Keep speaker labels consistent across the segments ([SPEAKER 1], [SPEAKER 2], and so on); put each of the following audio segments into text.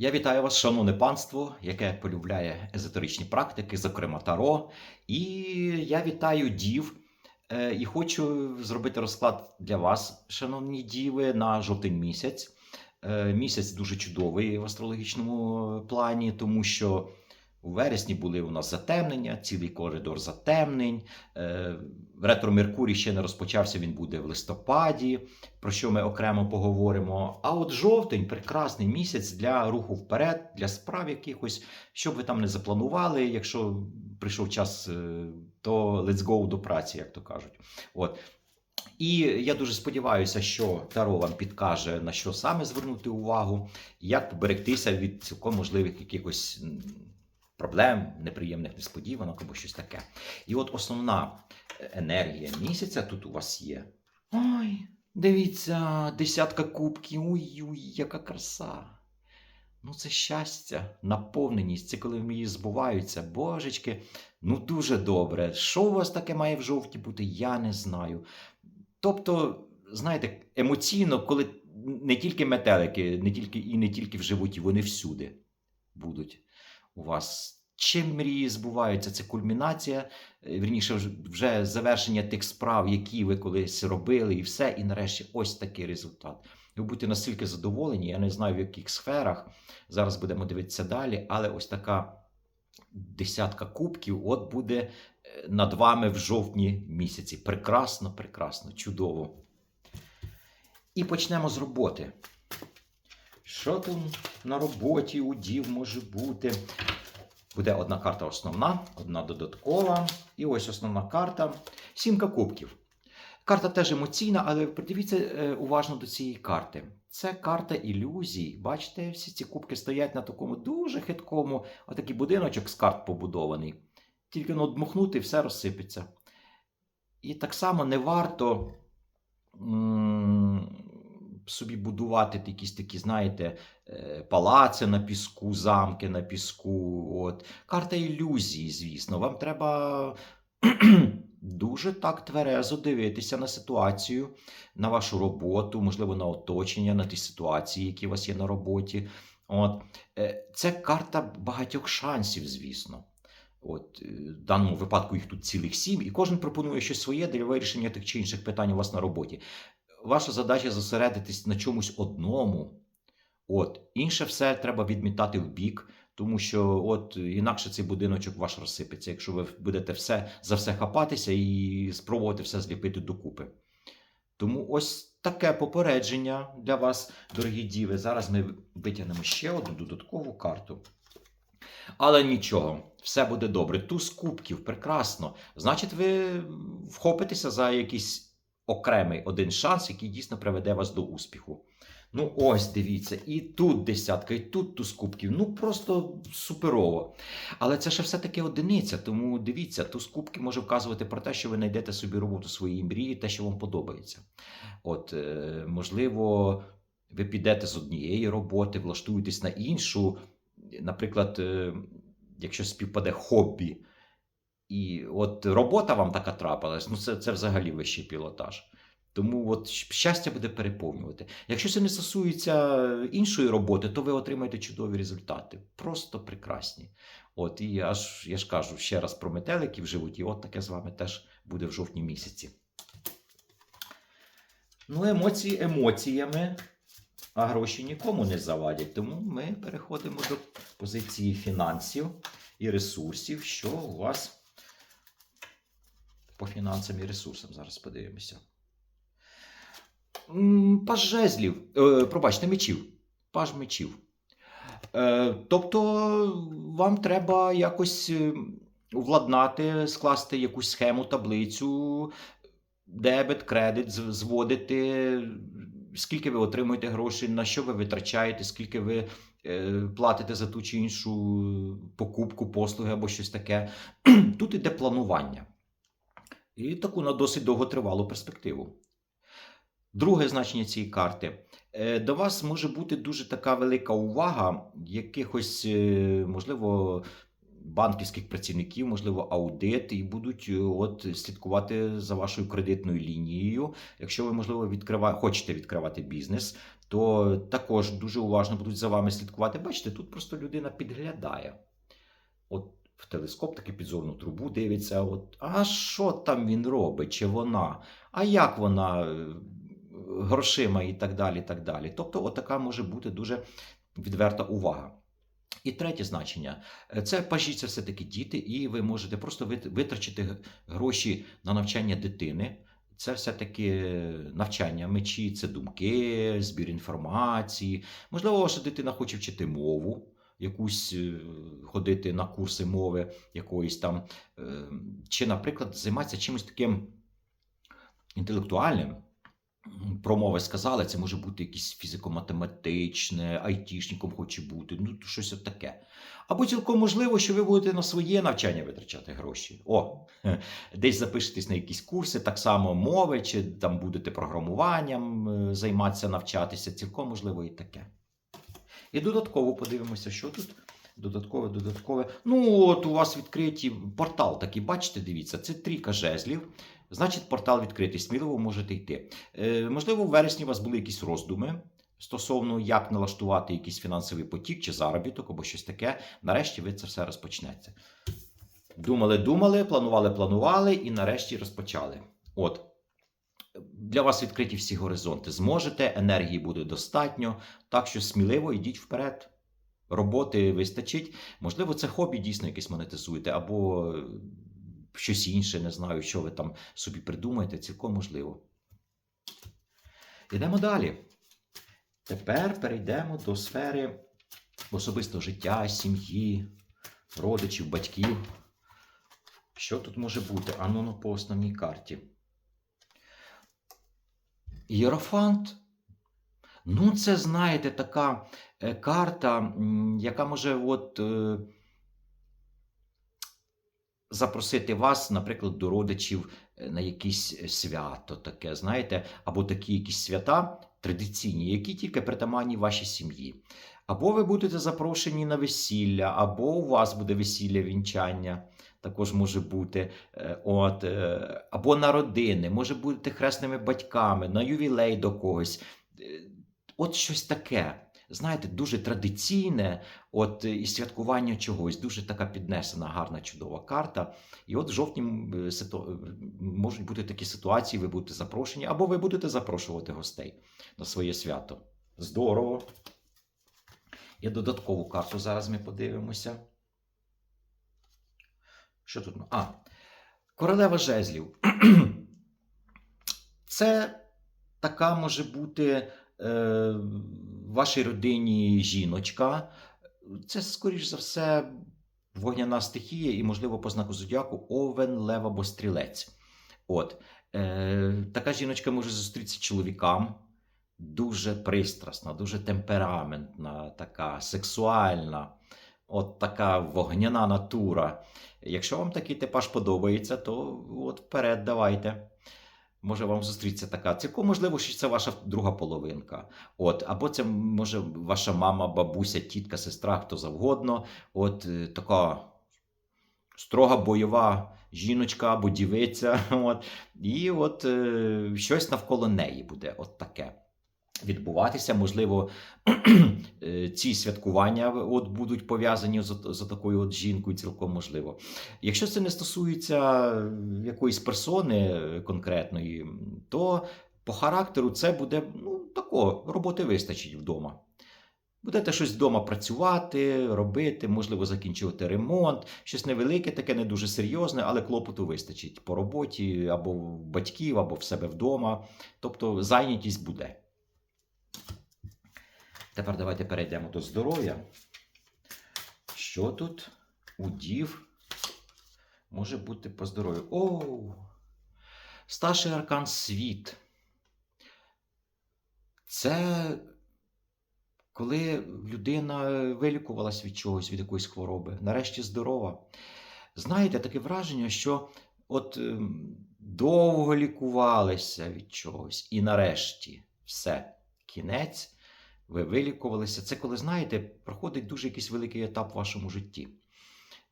[SPEAKER 1] Я вітаю вас, шановне панство, яке полюбляє езотеричні практики, зокрема Таро. І я вітаю дів е, і хочу зробити розклад для вас, шановні діви, на жовтень місяць. Е, Місяць дуже чудовий в астрологічному плані, тому що у вересні були у нас затемнення, цілий коридор затемнень. Е, Ретро Меркурій ще не розпочався, він буде в листопаді, про що ми окремо поговоримо. А от жовтень прекрасний місяць для руху вперед, для справ якихось, що б ви там не запланували. Якщо прийшов час, е, то let's go до праці, як то кажуть. От. І я дуже сподіваюся, що Таро вам підкаже, на що саме звернути увагу, як поберегтися від цілком можливих якихось проблем, неприємних несподіванок або щось таке. І от основна енергія місяця тут у вас є. Ой, дивіться, десятка кубків. Ой-ой, яка краса. Ну, це щастя, наповненість, це коли мрії збуваються. Божечки, ну дуже добре. Що у вас таке має в жовті бути, я не знаю. Тобто, знаєте, емоційно, коли не тільки метелики, не тільки і не тільки в животі, вони всюди будуть у вас. Чим мрії збуваються, це кульмінація, е, вірніше, вже- завершення тих справ, які ви колись робили, і все. І нарешті ось такий результат. Ви будете настільки задоволені, я не знаю в яких сферах. Зараз будемо дивитися далі, але ось така десятка кубків от буде е, над вами в жовтні місяці. Прекрасно, прекрасно, чудово. І почнемо з роботи. Що там на роботі у дів може бути? Буде одна карта основна, одна додаткова. І ось основна карта. Сімка кубків. Карта теж емоційна, але придивіться е, уважно до цієї карти. Це карта ілюзій. Бачите, всі ці кубки стоять на такому дуже хиткому, отакий будиночок з карт побудований. Тільки ну, дмухнути, все розсипеться. І так само не варто собі будувати якісь такі, знаєте, е, палаци на піску, замки на піску. От. Карта ілюзії, звісно. Вам треба дуже так тверезо дивитися на ситуацію, на вашу роботу, можливо, на оточення, на ті ситуації, які у вас є на роботі. От. Е, Це карта багатьох шансів, звісно. От, е, в даному випадку їх тут цілих сім, і кожен пропонує щось своє для вирішення тих чи інших питань у вас на роботі. Ваша задача зосередитись на чомусь одному. От, інше все треба відмітати в бік, тому що от інакше цей будиночок ваш розсипеться, якщо ви будете все за все хапатися і спробувати все зліпити докупи. Тому ось таке попередження для вас, дорогі діви. Зараз ми витягнемо ще одну додаткову карту. Але нічого, все буде добре. Туз кубків, прекрасно. Значить, ви вхопитеся за якийсь окремий один шанс, який дійсно приведе вас до успіху. Ну, ось дивіться, і тут десятка, і тут туз кубків. Ну просто суперово. Але це ще все-таки одиниця, тому дивіться, туз кубків може вказувати про те, що ви знайдете собі роботу своєї мрії, те, що вам подобається. От, е, можливо, ви підете з однієї роботи, влаштуєтесь на іншу. Наприклад, е, якщо співпаде хобі, і от робота вам така трапилась, ну це, це взагалі вищий пілотаж. Тому от щастя буде переповнювати. Якщо це не стосується іншої роботи, то ви отримаєте чудові результати. Просто прекрасні. От і я ж, я ж кажу ще раз про метелики в животі, от таке з вами теж буде в жовтні місяці. Ну, емоції емоціями, а гроші нікому не завадять. Тому ми переходимо до позиції фінансів і ресурсів, що у вас фінансам і ресурсам. Зараз подивимося. Паж жезлів, е, пробачте, мечів. Паж мечів. Е, тобто вам треба якось е, владнати, скласти якусь схему, таблицю, дебет, кредит, зводити, скільки ви отримуєте грошей, на що ви витрачаєте, скільки ви платите за ту чи іншу покупку, послуги або щось таке. Тут іде планування. І таку на досить довготривалу перспективу. Друге значення цієї карти. Е, До вас може бути дуже така велика увага якихось, е, можливо, банківських працівників, можливо, аудит, і будуть е, от слідкувати за вашою кредитною лінією. Якщо ви, можливо, відкрива... хочете відкривати бізнес, то також дуже уважно будуть за вами слідкувати. Бачите, тут просто людина підглядає. От в телескоп таки підзорну трубу дивиться. От, а що там він робить, чи вона? А як вона е, грошима і так далі. так далі. Тобто, отака може бути дуже відверта увага. І третє значення Е, це пажі, це все-таки діти, і ви можете просто витрачити гроші на навчання дитини. Це все-таки навчання мечі, це думки, збір інформації. Можливо, ваша дитина хоче вчити мову, якусь е, ходити на курси мови якоїсь там, е, чи, наприклад, займатися чимось таким інтелектуальним. Про мови сказали, це може бути якесь фізико-математичне, айтішником хоче бути, ну щось от таке. Або цілком можливо, що ви будете на своє навчання витрачати гроші. О, десь запишетесь на якісь курси, так само мови, чи там будете програмуванням е, займатися, навчатися. Цілком можливо і таке. І додатково подивимося, що тут. Додаткове, додаткове. Ну, от у вас відкриті портал такий, бачите, дивіться, це трійка жезлів. Значить, портал відкритий, сміливо можете йти. Е, можливо, в вересні у вас були якісь роздуми стосовно як налаштувати якийсь фінансовий потік чи заробіток або щось таке. Нарешті ви це все розпочнете. Думали, думали, планували, планували і нарешті розпочали. От. Для вас відкриті всі горизонти. Зможете, енергії буде достатньо, так що сміливо йдіть вперед. Роботи вистачить. Можливо, це хобі дійсно якесь монетизуєте, або е, щось інше, не знаю, що ви там собі придумаєте, цілком можливо. Йдемо далі. Тепер перейдемо до сфери особистого життя, сім'ї, родичів, батьків. Що тут може бути? Ану, ну, по основній карті. Єрофант. Ну, це, знаєте, така е, карта, яка може от, е, запросити вас, наприклад, до родичів е, на якесь свято таке, знаєте, або такі якісь свята традиційні, які тільки притаманні вашій сім'ї. Або ви будете запрошені на весілля, або у вас буде весілля вінчання. Також може бути, Е, от, е, або на родини, може бути хресними батьками, на ювілей до когось. Е, От щось таке. Знаєте, дуже традиційне, от і святкування чогось, дуже така піднесена, гарна, чудова карта. І от в жовтні ситу... можуть бути такі ситуації, ви будете запрошені, або ви будете запрошувати гостей на своє свято. Здорово. І додаткову карту зараз ми подивимося. Що тут? А, королева жезлів. Це така може бути е, вашій родині жіночка. Це, скоріш за все, вогняна стихія, і, можливо, по знаку зодіаку овен, лев або стрілець. От. Е, така жіночка може зустрітися чоловікам. Дуже пристрасна, дуже темпераментна, така сексуальна, от така вогняна натура. Якщо вам такий типаж подобається, то от вперед давайте. Може вам зустрітися така. Цілком можливо, що це ваша друга половинка. От, або це може ваша мама, бабуся, тітка, сестра, хто завгодно. От е, така строга бойова жіночка або дівиця. От, і от е, щось навколо неї буде от таке відбуватися. Можливо, е, ці святкування от будуть пов'язані з, з такою от жінкою, цілком можливо. Якщо це не стосується якоїсь персони конкретної, то по характеру це буде ну, тако, роботи вистачить вдома. Будете щось вдома працювати, робити, можливо, закінчувати ремонт, щось невелике, таке не дуже серйозне, але клопоту вистачить по роботі або в батьків, або в себе вдома. Тобто зайнятість буде. Тепер давайте перейдемо до здоров'я. Що тут у дів може бути по здоров'ю? О! Старший аркан світ. Це коли людина вилікувалась від чогось, від якоїсь хвороби, нарешті здорова. Знаєте, таке враження, що от ем, довго лікувалися від чогось, і нарешті все, кінець, ви вилікувалися. Це коли, знаєте, проходить дуже якийсь великий етап в вашому житті.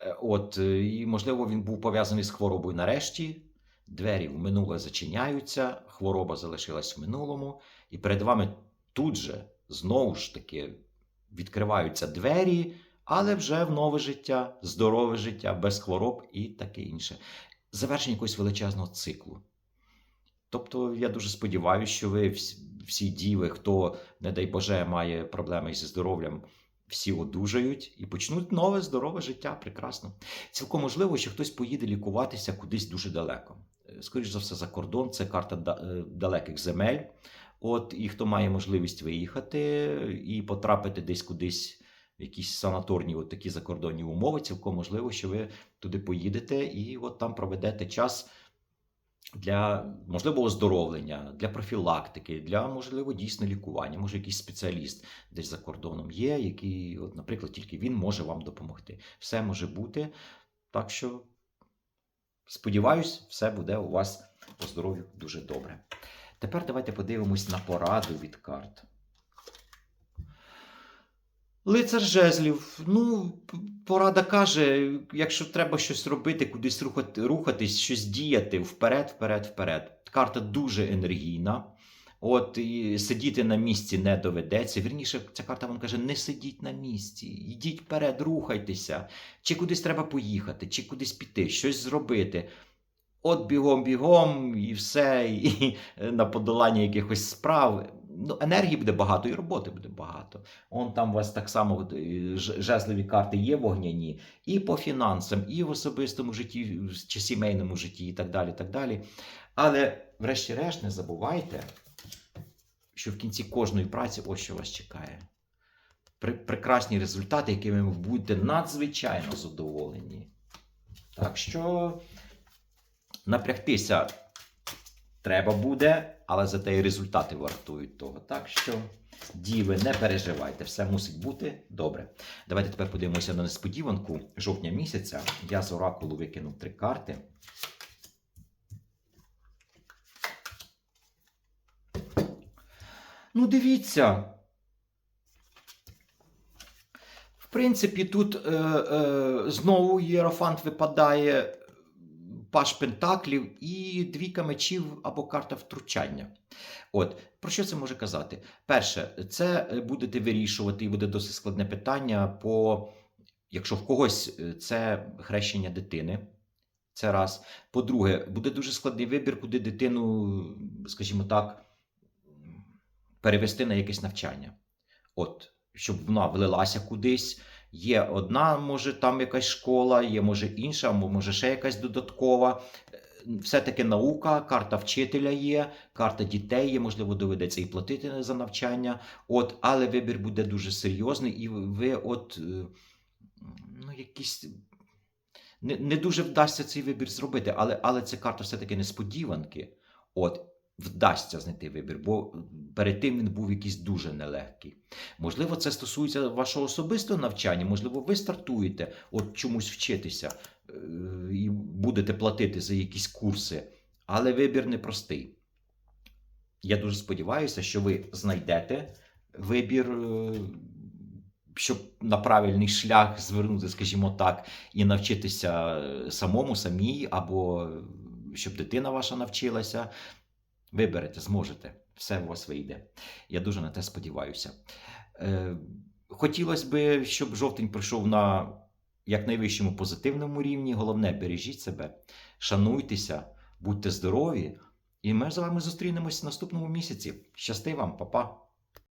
[SPEAKER 1] Е, От, е, і, можливо, він був пов'язаний з хворобою нарешті. Двері в минуле зачиняються, хвороба залишилась в минулому, і перед вами тут же знову ж таки відкриваються двері, але вже в нове життя, здорове життя, без хвороб і таке інше. Завершення якогось величезного циклу. Тобто, я дуже сподіваюся, що ви всі, діви, хто, не дай Боже, має проблеми зі здоров'ям, всі одужають і почнуть нове здорове життя. Прекрасно. Цілком можливо, що хтось поїде лікуватися кудись дуже далеко. Е, Скоріше за все, за кордон, це карта е, далеких земель. От, і хто має можливість виїхати і потрапити десь кудись в якісь санаторні, от такі закордонні умови, цілком можливо, що ви туди поїдете і от там проведете час для можливо оздоровлення, для профілактики, для можливо дійсно лікування. Може, якийсь спеціаліст десь за кордоном є, який, от, наприклад, тільки він може вам допомогти. Все може бути. Так що сподіваюсь, все буде у вас по здоров'ю дуже добре. Тепер давайте подивимось на пораду від карт. Лицар жезлів. Ну, порада каже, якщо треба щось робити, кудись рухати, рухатись, щось діяти, вперед, вперед, вперед. Карта дуже енергійна. От і сидіти на місці не доведеться. Вірніше, ця карта вам каже: не сидіть на місці, йдіть вперед, рухайтеся. Чи кудись треба поїхати, чи кудись піти, щось зробити. От бігом, бігом, і все, і на подолання якихось справ. Ну, енергії буде багато, і роботи буде багато. Он там у вас так само ж- жезлові карти є вогняні, і по фінансам, і в особистому житті, чи сімейному житті, і так далі. так далі. Але, врешті-решт, не забувайте, що в кінці кожної праці ось що вас чекає. Прекрасні результати, якими ви будете надзвичайно задоволені. Так що напрягтися треба буде, але зате і результати вартують того. Так що, діви, не переживайте, все мусить бути добре. Давайте тепер подивимося на несподіванку жовтня місяця. Я з оракулу викинув три карти. Ну, дивіться. В принципі, тут е, е, знову Єрофант випадає паш пентаклів і двійка мечів або карта втручання. От про що це може казати? Перше, це е, будете вирішувати, і буде досить складне питання. По якщо в когось е, це хрещення дитини. Це раз. По-друге, буде дуже складний вибір, куди дитину, скажімо так, перевести на якесь навчання. От, щоб вона влилася кудись. Є одна, може, там якась школа, є може інша, мо- може ще якась додаткова. Е, Все-таки наука, карта вчителя є, карта дітей є, можливо, доведеться і платити за навчання. От, але вибір буде дуже серйозний, і ви от е, ну, якісь. Не, не дуже вдасться цей вибір зробити, але, але це карта все-таки несподіванки. От, вдасться знайти вибір, бо перед тим він був якийсь дуже нелегкий. Можливо, це стосується вашого особистого навчання, можливо, ви стартуєте от чомусь вчитися е, і будете платити за якісь курси, але вибір непростий. Я дуже сподіваюся, що ви знайдете вибір, е, щоб на правильний шлях звернути, скажімо так, і навчитися самому, самій, або е, щоб дитина ваша навчилася. Виберете, зможете, все у вас вийде. Я дуже на те сподіваюся. Е, хотілося б, щоб жовтень пройшов на якнайвищому позитивному рівні. Головне, бережіть себе, шануйтеся, будьте здорові, і ми з вами зустрінемось в наступному місяці. Щасти вам, па-па!